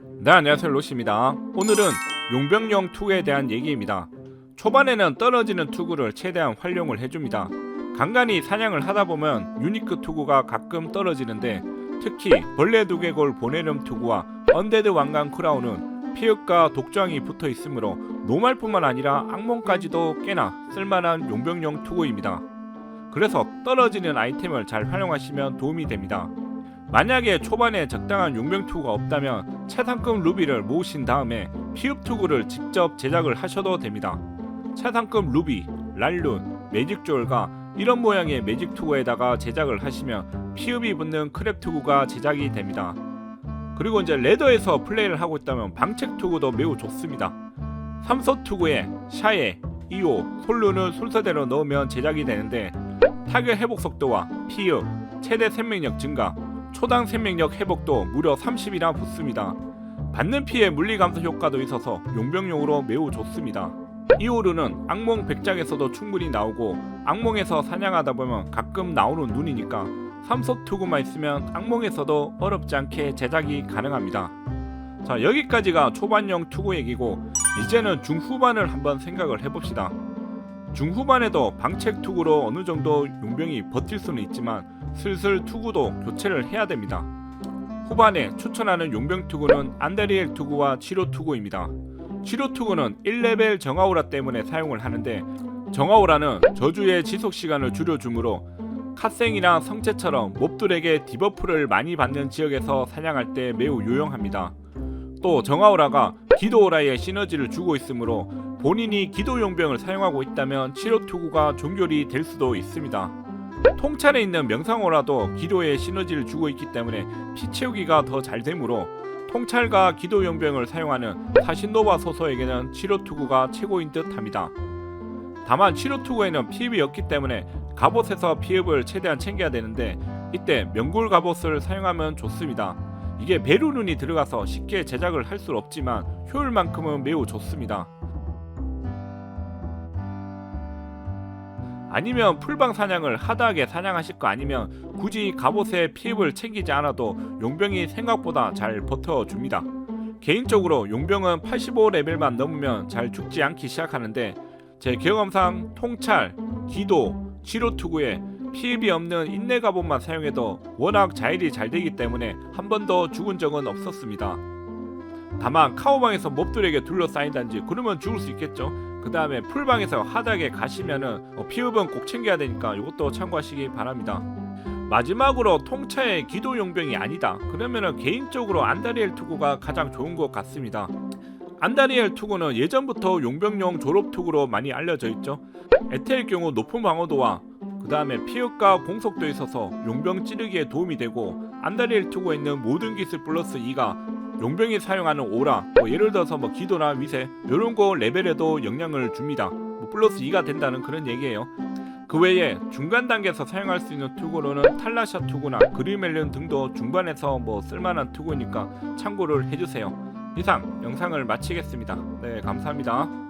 네 안녕하세요. 로시입니다. 오늘은 용병용 투구에 대한 얘기입니다. 초반에는 떨어지는 투구를 최대한 활용을 해줍니다. 간간히 사냥을 하다보면 유니크 투구가 가끔 떨어지는데 특히 벌레 두개골 보내렴 투구와 언데드 왕관 크라운은 피읍과 독장이 붙어 있으므로 노말뿐만 아니라 악몽까지도 꽤나 쓸만한 용병용 투구입니다. 그래서 떨어지는 아이템을 잘 활용하시면 도움이 됩니다 만약에 초반에 적당한 용병 투구가 없다면 최상급 루비를 모으신 다음에 피읍 투구를 직접 제작을 하셔도 됩니다. 최상급 루비, 랄룬, 매직조얼과 이런 모양의 매직 투구에다가 제작을 하시면 피읍이 붙는 크랩 투구가 제작이 됩니다. 그리고 이제 레더에서 플레이를 하고 있다면 방책 투구도 매우 좋습니다. 삼소투구에 샤에, 이오, 솔루는 순서대로 넣으면 제작이 되는데 타격 회복 속도와 피읍, 최대 생명력 증가, 초당 생명력 회복도 무려 30이나 붙습니다. 받는 피해 물리 감소 효과도 있어서 용병용으로 매우 좋습니다. 이오르는 악몽 백작에서도 충분히 나오고 악몽에서 사냥하다 보면 가끔 나오는 눈이니까 삼소 투구만 있으면 악몽에서도 어렵지 않게 제작이 가능합니다. 자 여기까지가 초반용 투구 얘기고 이제는 중후반을 한번 생각을 해봅시다. 중후반에도 방책 투구로 어느 정도 용병이 버틸 수는 있지만 슬슬 투구도 교체를 해야 됩니다. 후반에 추천하는 용병 투구는 안다리엘 투구와 치료 투구입니다. 치료 투구는 1레벨 정아우라 때문에 사용을 하는데 정아우라는 저주의 지속 시간을 줄여주므로 카생이나 성체처럼 몹들에게 디버프를 많이 받는 지역에서 사냥할 때 매우 유용합니다. 또 정아우라가 기도오라의 시너지를 주고 있으므로 본인이 기도 용병을 사용하고 있다면 치료 투구가 종결이 될 수도 있습니다. 통찰에 있는 명상어라도 기도에 시너지를 주고 있기 때문에 피 채우기가 더 잘 되므로 통찰과 기도 용병을 사용하는 사신노바 소서에게는 치료 투구가 최고인 듯합니다. 다만 치료 투구에는 피흡이 없기 때문에 갑옷에서 피흡을 최대한 챙겨야 되는데 이때 명골 갑옷을 사용하면 좋습니다. 이게 베루룬이 들어가서 쉽게 제작을 할 수 없지만 효율만큼은 매우 좋습니다. 아니면 풀방 사냥을 하다하게 사냥하실 거 아니면 굳이 갑옷에 피흡을 챙기지 않아도 용병이 생각보다 잘 버텨줍니다. 개인적으로 용병은 85레벨만 넘으면 잘 죽지 않기 시작하는데 제 경험상 통찰, 기도, 치료 투구에 피흡이 없는 인내 갑옷만 사용해도 워낙 자일이 잘 되기 때문에 한 번도 죽은 적은 없었습니다. 다만 카오방에서 몹들에게 둘러싸인다든지 그러면 죽을 수 있겠죠. 그 다음에 풀방에서 하닥에 가시면은 어, 피흡은 꼭 챙겨야 되니까 이것도 참고하시기 바랍니다. 마지막으로 통차의 기도 용병이 아니다. 그러면은 개인적으로 안다리엘 투구가 가장 좋은 것 같습니다. 안다리엘 투구는 예전부터 용병용 졸업 투구로 많이 알려져 있죠. 에테일 경우 높은 방어도와 그 다음에 피흡과 공속도 있어서 용병 찌르기에 도움이 되고 안다리엘 투구에 있는 모든 기술 플러스 2가 용병이 사용하는 오라, 뭐 예를 들어서 뭐 기도나 위세 이런 거 레벨에도 영향을 줍니다. 뭐 플러스 2가 된다는 그런 얘기예요. 그 외에 중간 단계에서 사용할 수 있는 투구로는 탈라샤 투구나 그리멜련 등도 중반에서 뭐 쓸만한 투구니까 참고를 해주세요. 이상 영상을 마치겠습니다. 네 감사합니다.